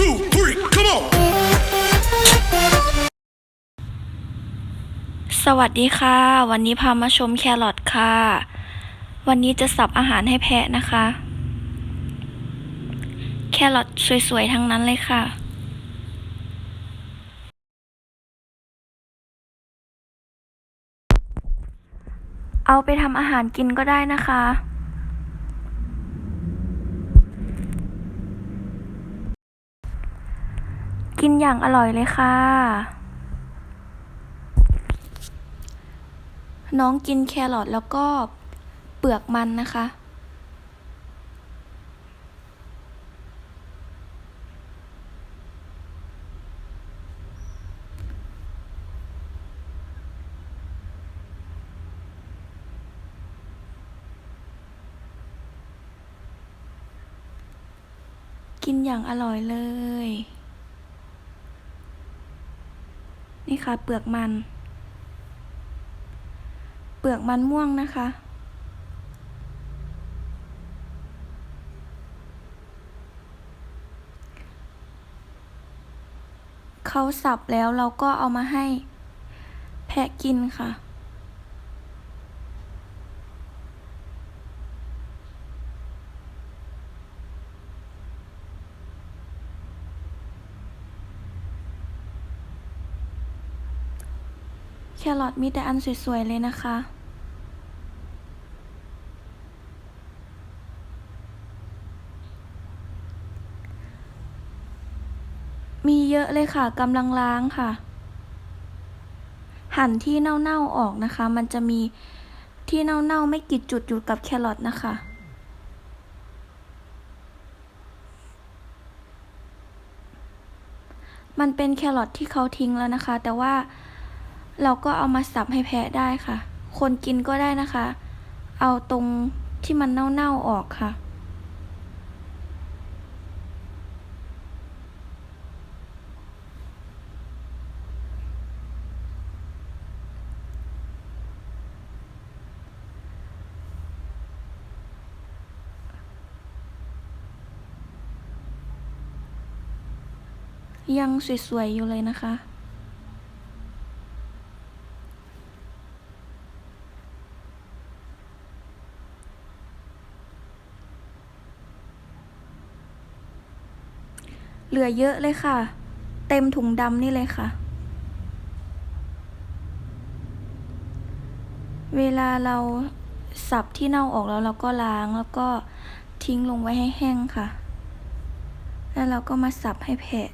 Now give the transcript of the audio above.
two, three, come on. สวัสดีค่ะ วันนี้พามาชมแครอทค่ะ วันนี้จะสับอาหารให้แพะนะคะ แครอทสวยๆ ทั้งนั้นเลยค่ะเอาไปทำอาหารกินก็ได้นะคะ กินอย่างอร่อยเลยค่ะ น้องกินแครอทแล้วก็เปลือกมันนะคะ กินอย่างอร่อยเลย นี่ค่ะเปลือกมัน เปลือกมันม่วงนะคะ เขาสับแล้วเราก็เอามาให้แพะกินค่ะ แครอทมีแต่อันสวยๆเลยนะคะ มีเยอะเลยค่ะกำลังล้างค่ะ หั่นที่เน่าๆออกนะคะ มันจะมีที่เน่าๆไม่กี่จุดอยู่กับแครอทนะคะมันเป็นแครอทที่เขาทิ้งแล้วนะคะ แต่ว่า เราก็เอามาสับให้แพะได้ค่ะ คนกินก็ได้นะคะ เอาตรงที่มันเน่าๆออกค่ะ ยังสวยๆอยู่เลยนะคะ เหลือเยอะเลยค่ะ เต็มถุงดำนี่เลยค่ะ เวลาเราสับที่เน่าออกแล้วเราก็ล้างแล้วก็ทิ้งลงไว้ให้แห้งค่ะ แล้วเราก็มาสับให้แผะ